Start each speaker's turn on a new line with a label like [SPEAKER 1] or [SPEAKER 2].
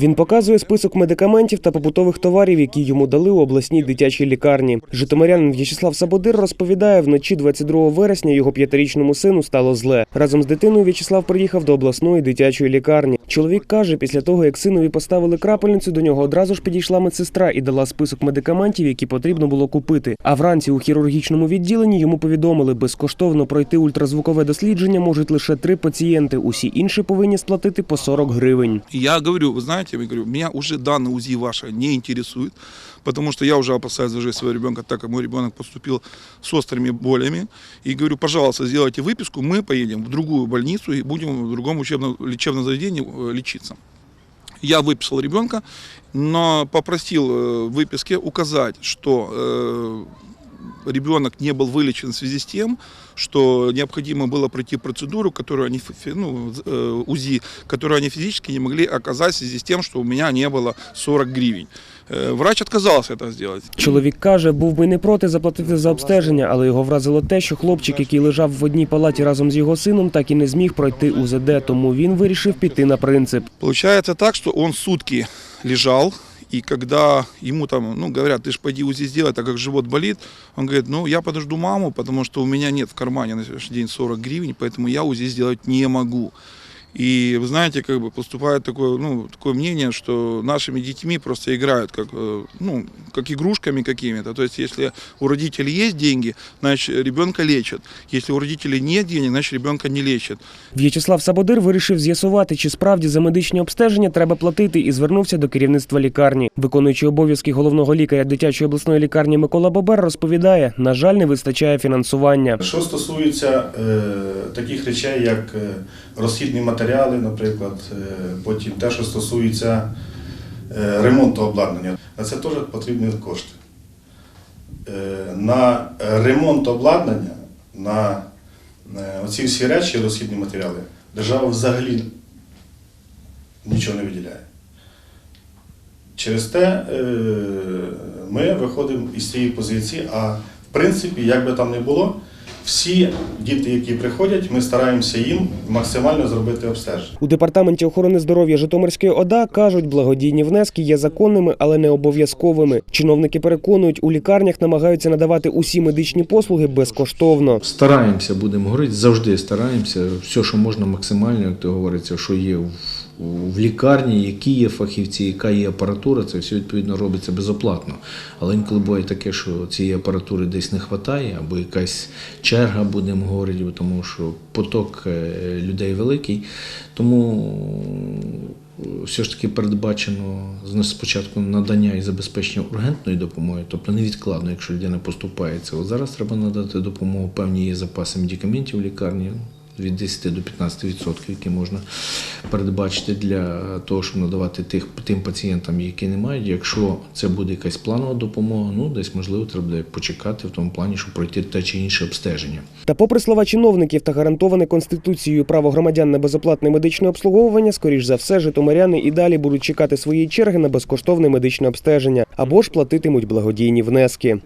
[SPEAKER 1] Він показує список медикаментів та побутових товарів, які йому дали у обласній дитячій лікарні. Житомирянин В'ячеслав Сабодир розповідає, вночі 22 вересня його п'ятирічному сину стало зле. Разом з дитиною В'ячеслав приїхав до обласної дитячої лікарні. Чоловік каже, після того як синові поставили крапельницю, до нього одразу ж підійшла медсестра і дала список медикаментів, які потрібно було купити. А вранці у хірургічному відділенні йому повідомили, безкоштовно пройти ультразвукове дослідження можуть лише три пацієнти. Усі інші повинні сплатити по 40 гривень.
[SPEAKER 2] Я говорю, вы знаете, я говорю, меня уже данные УЗИ ваше не интересует, потому что я уже опасаюсь за жизнь своего ребенка, так как мой ребенок поступил с острыми болями. И говорю, пожалуйста, сделайте выписку, мы поедем в другую больницу и будем в другом учебном лечебном заведении э, лечиться. Я выписал ребенка, но попросил э, в выписке указать, что э, ребенок не был вылечен в связи с тем, что необходимо было пройти процедуру, которую они, фи- фи- ну, з- э, УЗИ, которую они физически не могли оказать в связи с тем, что у меня не было 40 гривен. Э, Врач отказался это сделать.
[SPEAKER 1] Чоловік каже, був би не проти заплатити за обстеження, але його вразило те, що хлопчик, який лежав в одній палаті разом з його сином, так і не зміг пройти УЗД, тому він вирішив піти на принцип.
[SPEAKER 2] Получается так, что он сутки лежал, и когда ему там, ну, говорят, ты ж пойди УЗИ сделай, так как живот болит, он говорит, ну, я подожду маму, потому что у меня нет в кармане на сегодняшний день 40 гривен, поэтому я УЗИ сделать не могу. И вы знаете, как бы поступает такое, ну, такое мнение, что нашими детьми просто играют как, э, ну, как игрушками какими-то. То есть, если у родителей есть деньги, значит, ребенка лечат. Если у родителей нет денег, значит, ребенка не лечат.
[SPEAKER 1] В'ячеслав Сабодир вирішив з'ясувати, чи справді за медичні обстеження треба платити, і звернувся до керівництва лікарні. Виконуючий обов'язки головного лікаря дитячої обласної лікарні Микола Бобер розповідає: на жаль, не вистачає фінансування.
[SPEAKER 3] Що стосується е, таких речей, як е, розхідні матеріали, наприклад, е, потім те, що стосується е, ремонту обладнання, на це теж потрібні кошти. Е, на ремонт обладнання, на оці всі речі, розхідні матеріали, держава взагалі нічого не виділяє. Через те ми виходимо із цієї позиції, а в принципі, як би там не було, всі діти, які приходять, ми стараємося їм максимально зробити обстеження.
[SPEAKER 1] У департаменті охорони здоров'я Житомирської ОДА кажуть, благодійні внески є законними, але не обов'язковими. Чиновники переконують, у лікарнях намагаються надавати усі медичні послуги безкоштовно.
[SPEAKER 4] Стараємося, будемо говорити, завжди стараємося. Все, що можна максимально, як то говориться, що є в, в лікарні, які є фахівці, яка є апаратура, це все відповідно робиться безоплатно. Але інколи буває таке, що цієї апаратури десь не вистачає, або якась черга, будемо говорити, тому що поток е, людей великий. Тому все ж таки передбачено спочатку надання і забезпечення ургентної допомоги, тобто невідкладно, якщо людина поступається. От зараз треба надати допомогу, певні є запаси медикаментів в лікарні. Від 10 до 15%, які можна передбачити для того, щоб надавати тих, тим пацієнтам, які не мають. Якщо це буде якась планова допомога, ну десь можливо треба буде почекати в тому плані, щоб пройти те чи інше обстеження.
[SPEAKER 1] Та, попри слова чиновників та гарантоване конституцією право громадян на безоплатне медичне обслуговування, скоріш за все, житомиряни і далі будуть чекати своєї черги на безкоштовне медичне обстеження або ж платитимуть благодійні внески.